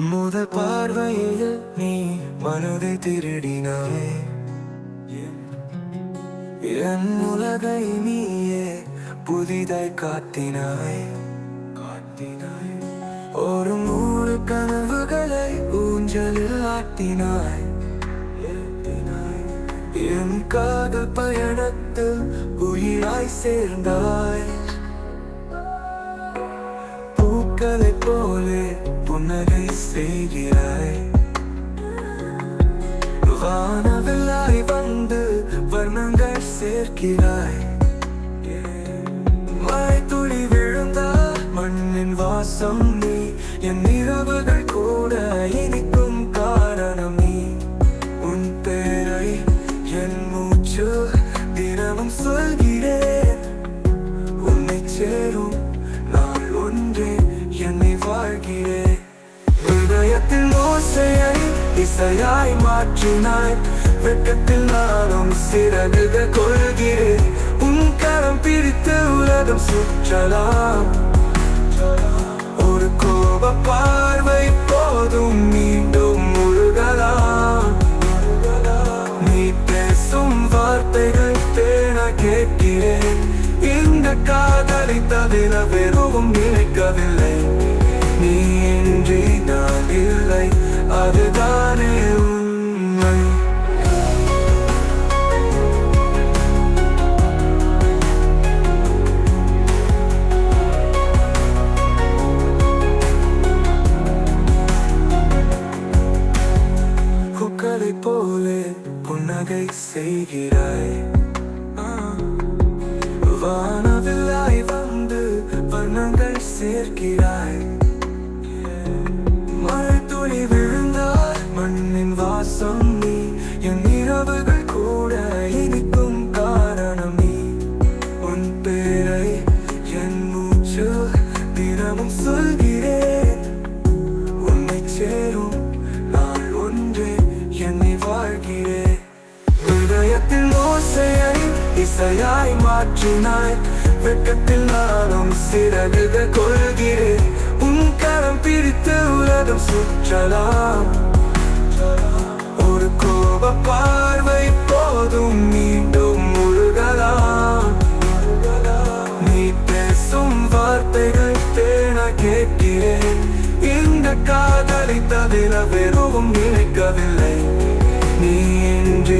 முத பார்வையில் நீ மனதை திருடினாயே. என் உலகை நீயே புதிதாய் காத்தினாய். காத்தினாய். ஒரு நூறு கனவுகளை ஊஞ்சலில் ஆட்டினாய். என் காதல் பயணத்தில் உயிராய் சேர்ந்தாய். செய்கிறாய் வானவில்லாய் வந்து வர்ணங்கள் சேர்க்கிறாய். மழை துளி விழுந்தா மண்ணின் வாசம் நீ என் இரவுகள் கூட இனிக்கும் காரணம் நீ. உன் பேரை என் மூச்சு தினமும் சொல்கிறேன். உன்னை சேரும் ஆசையை இசையாய் மாற்றினாய். வெட்கத்தில் நானும் சிறகுக கொள்கிறேன். உன் கரம் பிரித்து உலகம் சுற்றலாம். ஒரு கோப பார்வை போதும் மீண்டும் முழுகலாம் நீ பேசும் வார்த்தைகள் தேன கேட்கிறேன். இந்த காதலை தவிர வெறும் நினைக்கவில்லை. நீ இன்றி நான் இல்லை. புன்னகை செய்கிறாய். வான இசையாய் மாற்றினாய். வெட்கத்தில் நானும் சிறகுக கொள்கிறேன். உன் கரம் பிரித்து உலகம் சுற்றலாம். ஒரு கோப பார்வை போதும் மீண்டும் முழுகலாம். நீ பேசும் வார்த்தைகள் தேன கேட்கிறேன். இந்த காதலை தவிர வெறும் நினைக்கவில்லை. நீ இன்றி